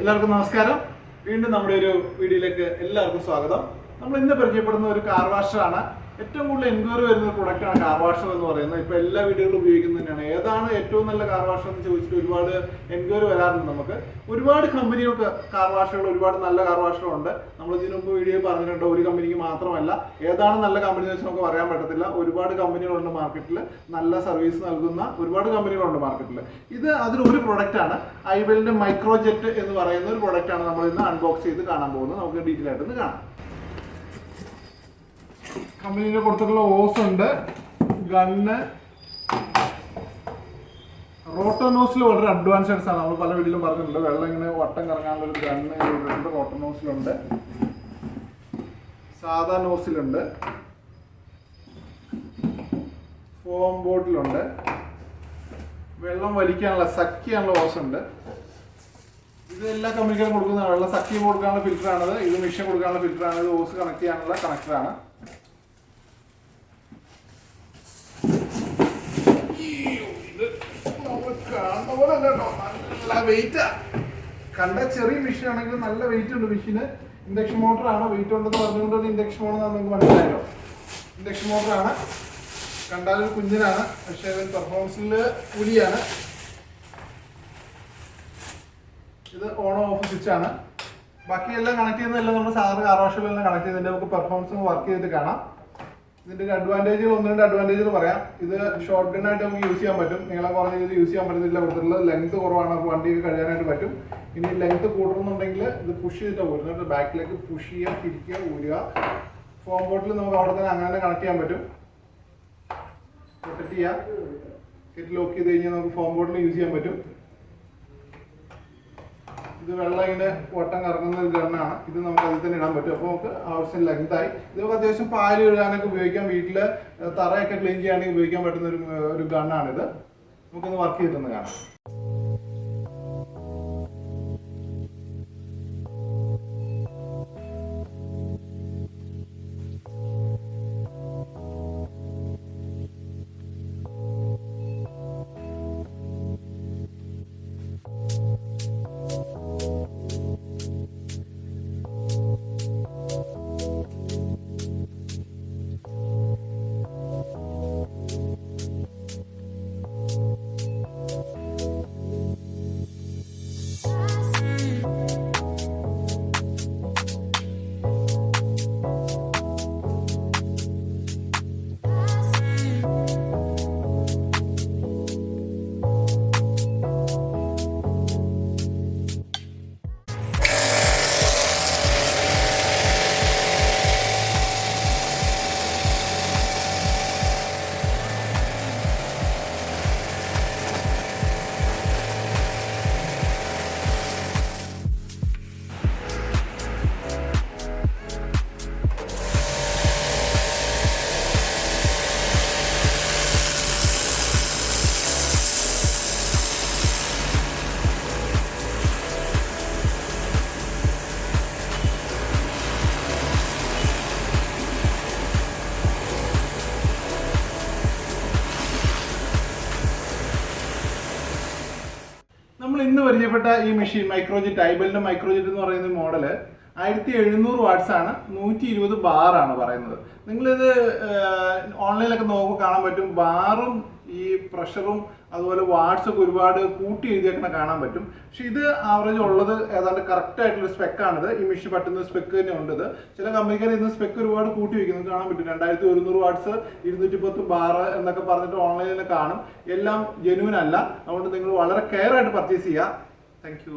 എല്ലാവർക്കും നമസ്കാരം. വീണ്ടും നമ്മുടെ ഒരു വീഡിയോയിലേക്ക് എല്ലാവർക്കും സ്വാഗതം. നമ്മൾ ഇന്ന് പരിചയപ്പെടുന്ന ഒരു കാർ വാഷറാണ്. ഏറ്റവും കൂടുതൽ എൻക്വയറി വരുന്ന പ്രൊഡക്റ്റാണ് കാർ വാഷർ എന്ന് പറയുന്നത്. ഇപ്പോൾ എല്ലാ വീടുകളിലും ഉപയോഗിക്കുന്നത് തന്നെയാണ്. ഏതാണ് ഏറ്റവും നല്ല കാർ വാഷർ എന്ന് ചോദിച്ചിട്ട് ഒരുപാട് എൻക്വയറി വരാറുണ്ട് നമുക്ക്. ഒരുപാട് കമ്പനികൾക്ക് കാർ വാഷറുകൾ ഒരുപാട് നല്ല കാർ വാഷുകളുണ്ട് നമ്മൾ ഇതിനു മുമ്പ് വീഡിയോ പറഞ്ഞിട്ടുണ്ട്. ഒരു കമ്പനിക്ക് മാത്രമല്ല ഏതാണ് നല്ല കമ്പനി എന്ന് വെച്ചാൽ നമുക്ക് പറയാൻ പറ്റത്തില്ല. ഒരുപാട് കമ്പനികളുണ്ട് മാർക്കറ്റിൽ നല്ല സർവീസ് നൽകുന്ന ഒരുപാട് കമ്പനികളുണ്ട് മാർക്കറ്റിൽ ഇത് അതിലൊരു പ്രൊഡക്റ്റാണ് ഐബലിന്റെ മൈക്രോജെറ്റ് എന്ന് പറയുന്ന ഒരു പ്രൊഡക്റ്റാണ് നമ്മൾ ഇന്ന് അൺബോക്സ് ചെയ്ത് കാണാൻ പോകുന്നത്. നമുക്ക് ഡീറ്റെയിൽ ആയിട്ട് കാണാം. കമ്പനിയുടെ കൊടുത്തിട്ടുള്ള ഓസ് ഉണ്ട്. ഗണ്ണ്. റോട്ടോനോസിൽ വളരെ അഡ്വാൻസ്ഡ് ആണ് നമ്മൾ പല വീട്ടിലും പറഞ്ഞിട്ടുണ്ട്. വെള്ളം ഇങ്ങനെ വട്ടം കറങ്ങാനുള്ള ഒരു ഗണ്ണ് ഉണ്ട്. റോട്ടോനോസിലുണ്ട് സാധാ നോസിലുണ്ട്. ഫോം ബോട്ടിലുണ്ട്. വെള്ളം വലിക്കാനുള്ള സക്കിയാനുള്ള ഓസ് ഉണ്ട്. ഇത് എല്ലാ കമ്പനിക്കാരും കൊടുക്കുന്ന വെള്ളം സക്കി കൊടുക്കാനുള്ള ഫിൽറ്ററാണത് ഇത് മിഷൻ കൊടുക്കാനുള്ള ഫിൽറ്ററാണ് ഇത് ഓസ് കണക്ട് ചെയ്യാനുള്ള കണക്ടറാണ് നല്ല വെയിറ്റാ കണ്ട ചെറിയ മെഷീൻ ആണെങ്കിലും നല്ല വെയിറ്റ് ഉണ്ട് മെഷീന് ഇൻഡക്ഷൻ മോട്ടറാണ് വെയിറ്റ് ഉണ്ടെന്ന് പറഞ്ഞുകൊണ്ട് ഇൻഡക്ഷൻ മോട്ടർ നിങ്ങൾക്ക് മനസ്സിലായല്ലോ. ഇൻഡക്ഷൻ മോട്ടറാണ് കണ്ടാൽ ഒരു കുഞ്ഞിനാണ്. പക്ഷേ പെർഫോമൻസിൽ പുലിയാണ്. ഇത് ഓൺ ഓഫ് സ്വിച്ച് ആണ്. ബാക്കിയെല്ലാം കണക്ട് ചെയ്യുന്നതെല്ലാം? നമ്മൾ സാധാരണ കാർ വാഷിലെല്ലാം കണക്ട് ചെയ്തിട്ട് നമുക്ക് പെർഫോമൻസ് വർക്ക് ചെയ്തിട്ട് കാണാം. ഇതിന്റെ ഒരു അഡ്വാന്റേജുകൾ ഒന്ന് രണ്ട് അഡ്വാന്റേജുകൾ പറയാം. ഇത് ഷോർട്ട് ഗൺ ആയിട്ട് നമുക്ക് യൂസ് ചെയ്യാൻ പറ്റും. നീളം കുറഞ്ഞ ഇത് യൂസ് ചെയ്യാൻ പറ്റത്തില്ല. കൊടുത്തിട്ടുള്ളത് ലെങ്ത് കുറവാണ്. നമുക്ക് വണ്ടിയൊക്കെ പറ്റും. ഇനി ലെങ്ത് കൂടണമെന്നുണ്ടെങ്കിൽ ഇത് പുഷ് ചെയ്തിട്ട് പോരുന്നത്. ബാക്കിലേക്ക് പുഷ് ചെയ്യുക തിരിക്കുക ഊരുക. ഫോം ബോട്ടിൽ നമുക്ക് അവിടെ തന്നെ അങ്ങനെ കണക്ട് ചെയ്യാൻ പറ്റും. പ്രൊട്ടക്ട് ചെയ്യാം. കെറ്റ് ലോക്ക് ചെയ്ത് കഴിഞ്ഞാൽ നമുക്ക് ഫോം ബോട്ടിൽ യൂസ് ചെയ്യാൻ പറ്റും. ഇത് വെള്ളം ഇങ്ങനെ വട്ടം കറങ്ങുന്ന ഒരു ഗണ്ണാണ്. ഇത് നമുക്ക് അതിൽ തന്നെ ഇടാൻ പറ്റും. അപ്പോൾ നമുക്ക് ആവശ്യം ലെങ്തായി ഇത് നമുക്ക് അത്യാവശ്യം പാൽ ഇടാനൊക്കെ ഉപയോഗിക്കാം. വീട്ടിൽ തറയൊക്കെ ക്ലീൻ ചെയ്യാണെങ്കിൽ ഉപയോഗിക്കാൻ പറ്റുന്ന ഒരു ഒരു ഗണ്ണാണിത്. നമുക്കൊന്ന് വർക്ക് ചെയ്തിട്ടൊന്ന് കാണാം. പരിചയപ്പെട്ട ഈ മെഷീൻ മൈക്രോജെറ്റ് ഐബലിന്റെ മൈക്രോജെറ്റ് എന്ന് പറയുന്ന മോഡൽ ആയിരത്തി എഴുന്നൂറ് വാട്ട്സ് ആണ് നൂറ്റി ഇരുപത് ബാർ ആണ് പറയുന്നത്. നിങ്ങളിത് ഓൺലൈനിലൊക്കെ നോക്കുമ്പോൾ കാണാൻ പറ്റും ബാറും ഈ പ്രഷറും അതുപോലെ വാട്സൊക്കെ ഒരുപാട് കൂട്ടി എഴുതിയേക്കണ കാണാൻ പറ്റും. പക്ഷെ ഇത് ആവറേജ് ഉള്ളത് ഏതാണ്ട് കറക്റ്റ് ആയിട്ടുള്ള സ്പെക്കാണിത് ഈ മെഷീൻ പറ്റുന്ന സ്പെക്ക് തന്നെ ഉണ്ട് ഇത് ചില കമ്പനിക്കാർ ഇന്ന് സ്പെക്ക് ഒരുപാട് കൂട്ടി വയ്ക്കുന്നത് കാണാൻ പറ്റും. രണ്ടായിരത്തി ഒരുന്നൂറ് വാട്ട്സ് ഇരുന്നൂറ്റി പത്ത് ബാർ എന്നൊക്കെ പറഞ്ഞിട്ട് ഓൺലൈനിൽ കാണും. എല്ലാം ജെന്യൂൻ അല്ല. അതുകൊണ്ട് നിങ്ങൾ വളരെ കെയർ ആയിട്ട് പർച്ചേസ് ചെയ്യുക താങ്ക്